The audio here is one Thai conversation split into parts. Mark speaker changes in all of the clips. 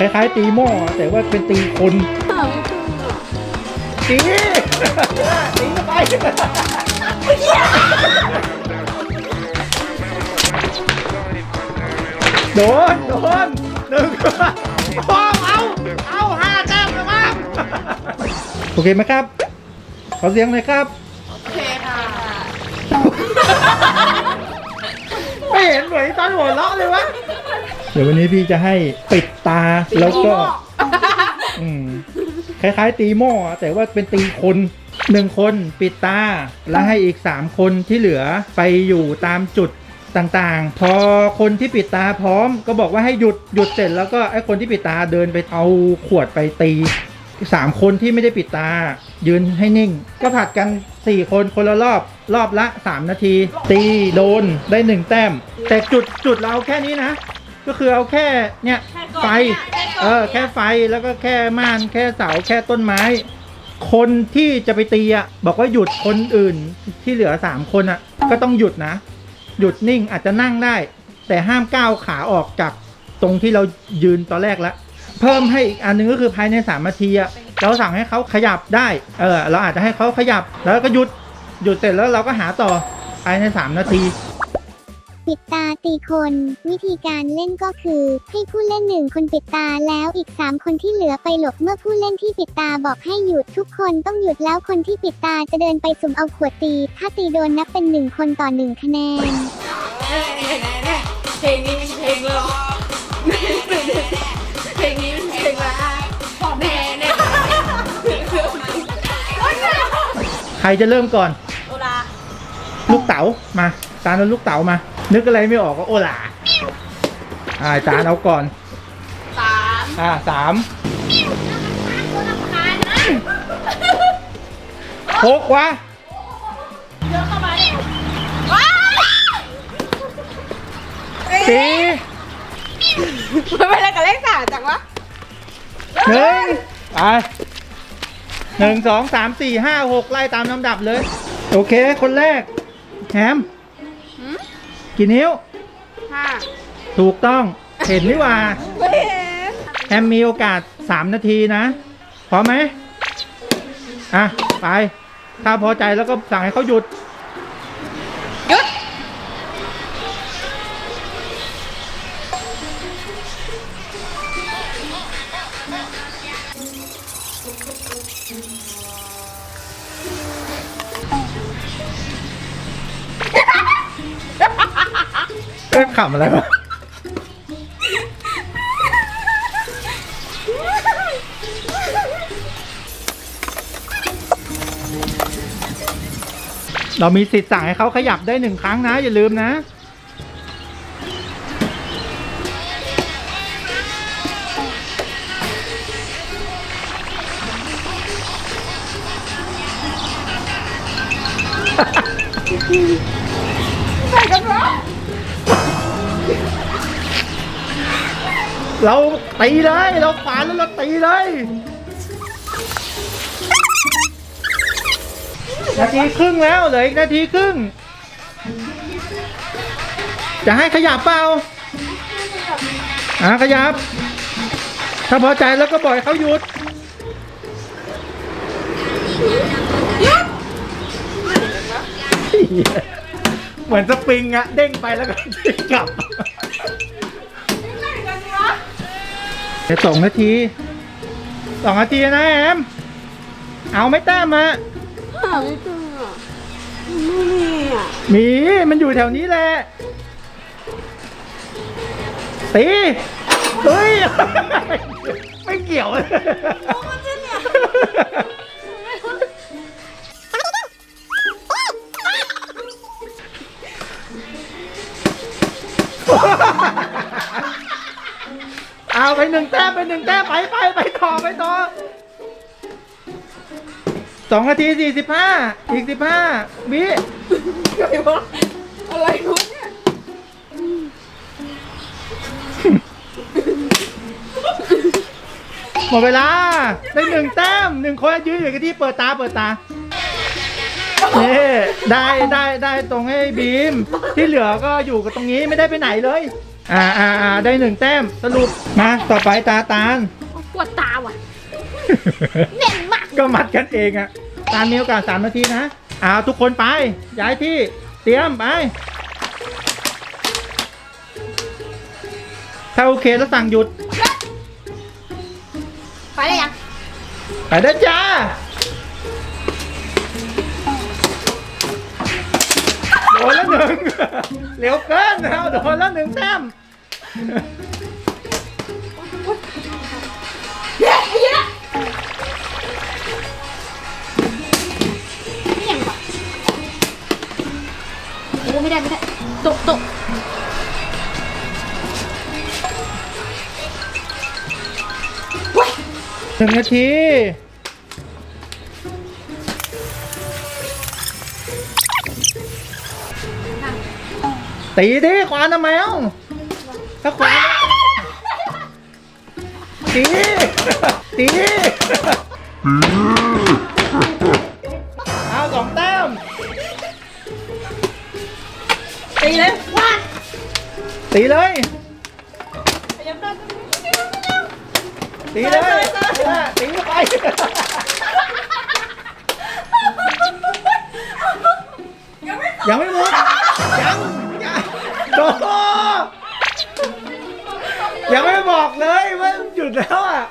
Speaker 1: คล้ายๆตีหม้อแต่ว่าเป็นตีคนตีตีเข้าไปโดนโดนหนึ่งสองเอาเอาห้าแต้มแล้วมั้งโอเคไหมครับ ขอเสียงหน่อยครับ
Speaker 2: โอเคค่ะ
Speaker 1: ไม่เห็นเหมือนตอนหัวเราะเลยวะเดี๋ยววันนี้พี่จะให้ปิดตาแล้วก็ อืมคล้ายๆ ตีหม้อแต่ว่าเป็นตีคนหนึ่งคนปิดตา แล้วให้อีกสามคนที่เหลือไปอยู่ตามจุดต่างๆ พอคนที่ปิดตาพร้อม ก็บอกว่าให้หยุดหยุดเสร็จแล้วก็ไอ้คนที่ปิดตาเดินไปเอาขวดไปตีสามคนที่ไม่ได้ปิดตา ยืนให้นิ่ง ก็ผัดกันสี่คนคนละรอบรอบละสามนาที ตีโดนได้หนึ่งแต้ม แต่จุดจุดเราแค่นี้นะ ก็คือเอาแค่เนี่ยไฟ เออแค่ไฟแล้วก็แค่ม่านแค่เสาแค่ต้นไม้ คนที่จะไปตีอะบอกว่าหยุดคนอื่นที่เหลือสามคนอะ ก็ต้องหยุดนะ หยุดนิ่งอาจจะนั่งได้ แต่ห้ามก้าวขาออกจากตรงที่เรายืนตอนแรกแล้วเพิ่มให้อีกอันหนึงก็คือภายในสามนาทีอะเราสั่งให้เขาขยับได้ เออ เราอาจจะให้เขาขยับแล้วก็หยุด หยุดเสร็จแล้วเราก็หาต่อภายในสามนาที
Speaker 3: ปิดตาตีคน วิธีการเล่นก็คือ ให้ผู้เล่นหนึ่งคนปิดตาแล้วอีก 3 คนที่เหลือไปหลบเมื่อผู้เล่นที่ปิดตาบอกให้หยุดทุกคนต้องหยุดแล้วคนที่ปิดตาจะเดินไปสุ่มเอาขวดตี ถ้าตีโดนนับเป็นหนึ่งคนต่อหนึ่งคะแนน
Speaker 2: เพลงนี้เป็นเพลงเราเพลงนี้เป็นเพลงละแน่แน่
Speaker 1: ใครจะเริ่มก่อน
Speaker 2: โอลา
Speaker 1: ลูกเต๋ามา ตาลเอาลูกเต๋ามา นึกอะไรไม่ออกก็โอลาอ่าตาลเอาก่อน
Speaker 2: สาม
Speaker 1: อ่าสามหกวะ
Speaker 2: เยอะเข้ามาดิว้า
Speaker 1: สี่
Speaker 2: มันเป็นอะไรกับเลขสามจังวะ
Speaker 1: หนึ่งไปหนึ่งสองสามสี่ห้าหกไล่ตามลำดับเลย โอเค คนแรกแฮม กี่นิ้ว
Speaker 2: ห้า
Speaker 1: ถูกต้อง เห็นนี่หว่า
Speaker 2: ไม่เห็น
Speaker 1: แฮมมีโอกาส 3 นาทีนะ พร้อมไหม อะ ไป ถ้าพอใจแล้วก็สั่งให้เขาหยุด เอ๊ะขำอะไรวะเรามีสิทธิ์สั่งให้เขาขยับได้หนึ่งครั้งนะ อย่าลืมนะ
Speaker 2: ใเรา
Speaker 1: ตีเลย เราฝานแล้วเราตีเลยนาทีครึ่งแล้วเหลืออีกนาทีครึ่ง จะให้ขยับเปล่าอ่าขยับ ถ้าพอใจแล้วก็ปล่อยเขาหยุดเหมือนสปริงอะเด้งไปแล้วก็กลับ เดี๋ยวสองนาทีสองนาทีนะแอม เอาไหม่แต้มมา
Speaker 2: หาไม่เจออะไม่มีอะ
Speaker 1: มีมันอยู่แถวนี้แหละตีเฮ้ย ไม่เกี่ยวเอ เอาไปหนึ่งแต้มไปหนึ่งแต้มไปไปไปต่อไปต่อสองนาทีสี่สิบห้าอีกสิบห้าวิ
Speaker 2: อะไรวะอะไรวะเนี่ย
Speaker 1: หมดเวลาได้หนึ่งแต้มหนึ่งคนยืนอยู่กับที่เปิดตาเปิดตา นี่ได้ได้ได้ตรงให้บีม ที่เหลือก็อยู่กับตรงนี้ไม่ได้ไปไหนเลย อ่าอ่าอ่าได้หนึ่งแต้มสรุปมาต่อไปตาตาล
Speaker 2: ปวดตาว่ะแน่นมาก
Speaker 1: ก็มัดกันเองอะตาลมีโอกาสสามนาทีนะเอาทุกคนไป ย้ายที่เตรียมไป ถ้าโอเคแล้วสั่งหยุด
Speaker 2: ไปได้ยัง
Speaker 1: ไปได้จ้า เร็วเกินนะโดนแล้วหนึ่งแต้ม
Speaker 2: เย้เย้นี่ยังวะโอ้ไม่ได้ไม่ได้ตกตก
Speaker 1: หนึ่งนาที ตีดิขวานทำไมเอ้าถ้าขวานตีตีเอาสองแต้ม
Speaker 2: ตีเลยว้า
Speaker 1: ตีเลย
Speaker 2: ยังได้
Speaker 1: ตีเลยตีไปยังไม่หมดยัง ยังโดยังไม่บอกเลยว่าหยุดแล้วอะ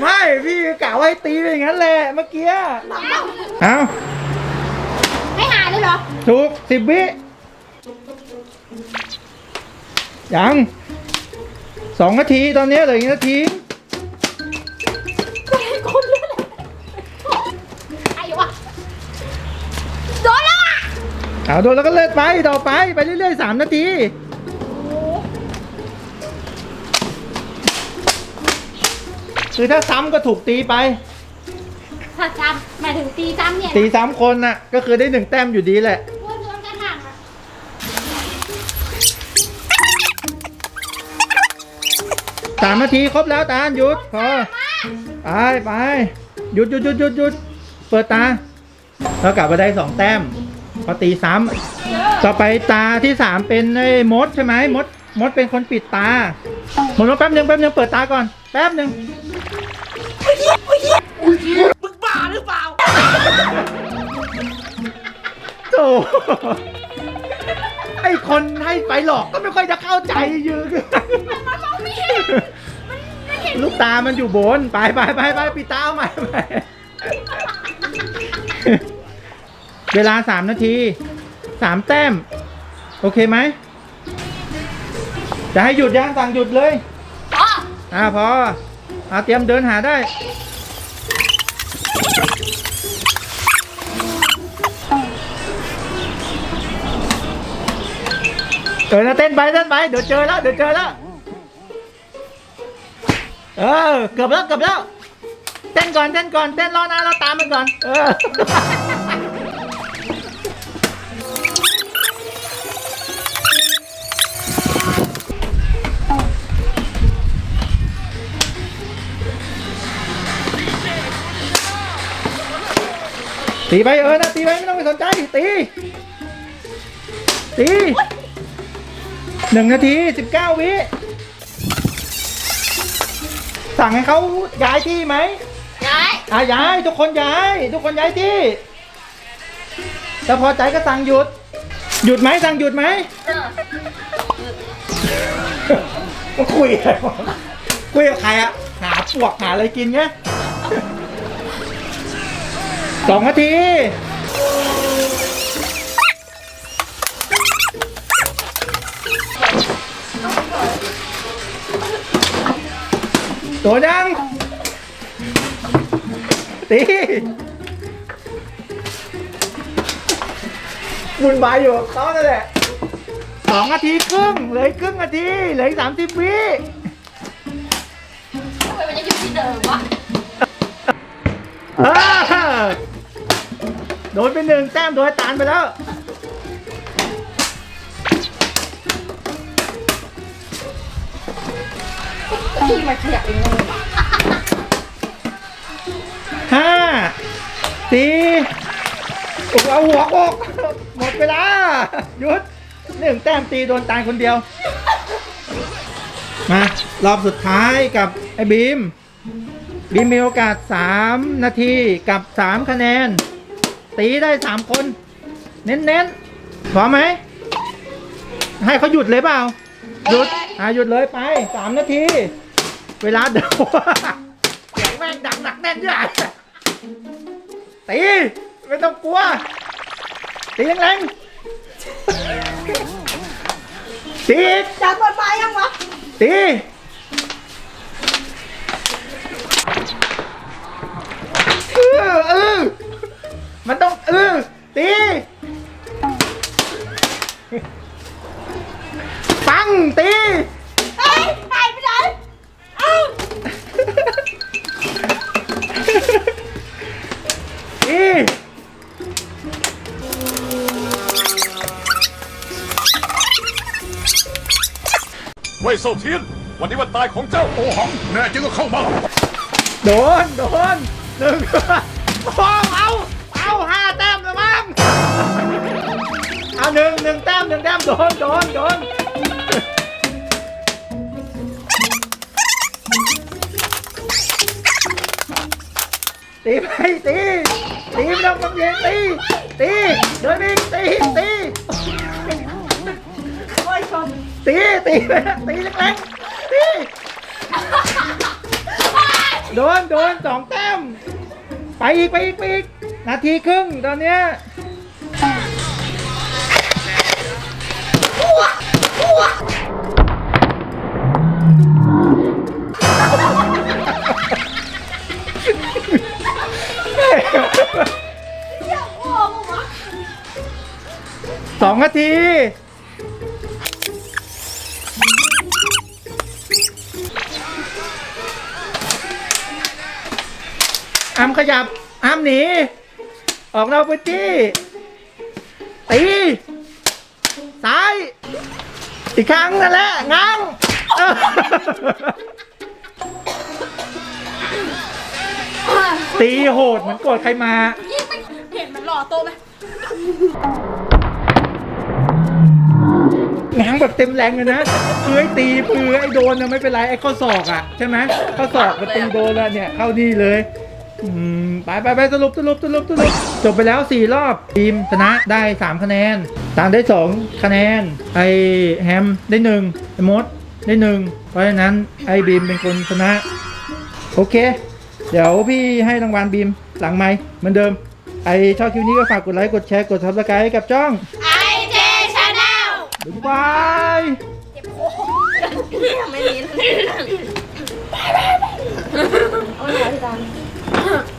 Speaker 1: ไม่พี่กะไว้ตีไปอย่างนั้นแหละเมื่อกี้เอา
Speaker 2: ให้หายเลยเหรอ
Speaker 1: ถูกสิบวิยังสองนาทีตอนนี้เหลืออีกนาที
Speaker 2: คนเลือ
Speaker 1: เอาโดนแล้วก็เลิกไปต่อไปไปเรื่อยๆสามนาทีคือถ้าซ้ำก็ถูกตีไป
Speaker 2: ถ้าจำหมายถึงตีจำเนี่ย
Speaker 1: ตีซ้ำคนน่ะ ก็คือได้หนึ่งแต้มอยู่ดีแหละ
Speaker 2: ว่าโดนกระถางอะ
Speaker 1: สามนาทีครบแล้วตาลหยุดพอไปไปหยุดหยุดหยุดหยุดหยุดเปิดตาเท่ากับว่าได้สองแต้ม พอตีซ้ำต่อไปตาที่สามเป็นไอ้มดใช่ไหมมด มดเป็นคนปิดตาหมดแล้วแป๊บหนึงแป๊บหนึงเปิดตาก่อน แป๊บหนึง
Speaker 2: มึงบ้าหรือเปล่า
Speaker 1: โธ่ไอ้คนให้ไปหลอกก็ไม่ค่อยจะเข้าใจยืน
Speaker 2: มันมองไม่เห็นมันไม่เห็น
Speaker 1: ลูกตามันอยู่บน ไปไปไปไปปิดตาเอาใหม่ไป เวลาสามนาทีสามแต้ม โอเคไหม จะให้หยุดยังสั่งหยุดเลย
Speaker 2: อ๋อ
Speaker 1: อ่าพออาเตรียมเดินหาได้ เออนะเต้นไปเต้นไป เดี๋ยวเจอแล้วเดี๋ยวเจอแล้ว เออ เกือบแล้วเกือบแล้ว เต้นก่อนเต้นก่อนเต้นรอหน้าเราตามมันก่อน เออ ตีไปเออนะตีไปไม่ต้องไปสนใจตีตีหนึ่งนาทีสิบเก้าวิสั่งให้เขาย้ายที่ไหม
Speaker 2: ย้าย
Speaker 1: อะย้ายทุกคนย้าย ทุกคนย้ายที่ถ้าพอใจก็สั่งหยุด หยุดไหมสั่งหยุดไหม
Speaker 2: เออ
Speaker 1: มาคุยอะไรวะคุยกับใครอะหาปวกหาอะไรกินไง สองนาทีตัวยังตีบุญบายอยู่กับเขานั่นแหละสองนาทีครึ่งเหลืออีกครึ่งนาทีเหลือสามสิบวิ
Speaker 2: ทำไมมันยังอยู่ที่เดิมวะ
Speaker 1: อ่า โดนไปหนึ่งแต้มโดยตานไปแล้ว
Speaker 2: ที่มันขยับเองเลย
Speaker 1: ห้าสี่โอ้โหเอาหัวโกกหมดเวลาหยุดหนึ่งแต้มตีโดนตานคนเดียว มารอบสุดท้ายกับไอ้บีม บีมมีโอกาส 3 นาทีกับ 3 คะแนน ตีได้3คน เน้นๆพร้อมไหม ให้เขาหยุดเลยเปล่า หยุดอ่าหยุดเลยไป3นาที เวลาเดินเสียงแม่งดังหนักแน่นใหญ่ตี ไม่ต้องกลัว ตีแรงๆตีอีก
Speaker 2: จับเปิดไฟยังวะ
Speaker 1: ตีเออเออ มันต้องเออตีปังตี
Speaker 2: เฮ้ยหายไปไหนเอ้า
Speaker 1: ตี
Speaker 4: เว่ยเซาเทียน วันนี้วันตายของเจ้าโอหัง แน่จริงก็เข้ามา
Speaker 1: โดน โดนหนึ่งโอ้เอา เอาห้าแต้มเลยมั้งเอาหนึ่งหนึ่งแต้มหนึ่งแต้มโดนโดนโดนตีไปตีตีไม่ต้องบังเย็นตีตีเดินอีกตีตี
Speaker 2: โอ้ยชน
Speaker 1: ตีตีไปตีแรงๆตีโดนโดนสองแต้มไปอีกไปอีกไปอีก นาทีครึ่งตอนเนี้ยสองนาทีอามขยับอามหนี ออกนอกพื้นที่ตีซ้าย อีกครั้งนั่นแหละง้างเออตีโหดเหมือนโกรธใครมา
Speaker 2: ยิ่งไม่เห็นมันหล่อโตไหม
Speaker 1: ง้างแบบเต็มแรงเลยนะคือไอ้ตีคือไอ้โดนนะไม่เป็นไรไอ้ข้อศอกอะใช่ไหมข้อศอกมันตีโดนแล้วเนี่ยเข้านี่เลย อืมไปไปไปสรุปสรุปสรุปสรุปจบไปแล้วสี่รอบทีมชนะได้สามคะแนนตามได้สองคะแนน ไอ้แฮมได้หนึ่งไอ้มดได้หนึ่งเพราะฉะนั้นไอ้บีมเป็นคนชนะ โอเค เดี๋ยวพี่ให้รางวัลบีมหลังไม้เหมือนเดิม ไอชอบคลิปนี้ก็ฝากกดไลค์กดแชร์กดซับสไครต์ให้กับจ้อง
Speaker 2: ไอเจชาแนล
Speaker 1: บ๊ายบาย
Speaker 2: ไม่มีเลย Huh.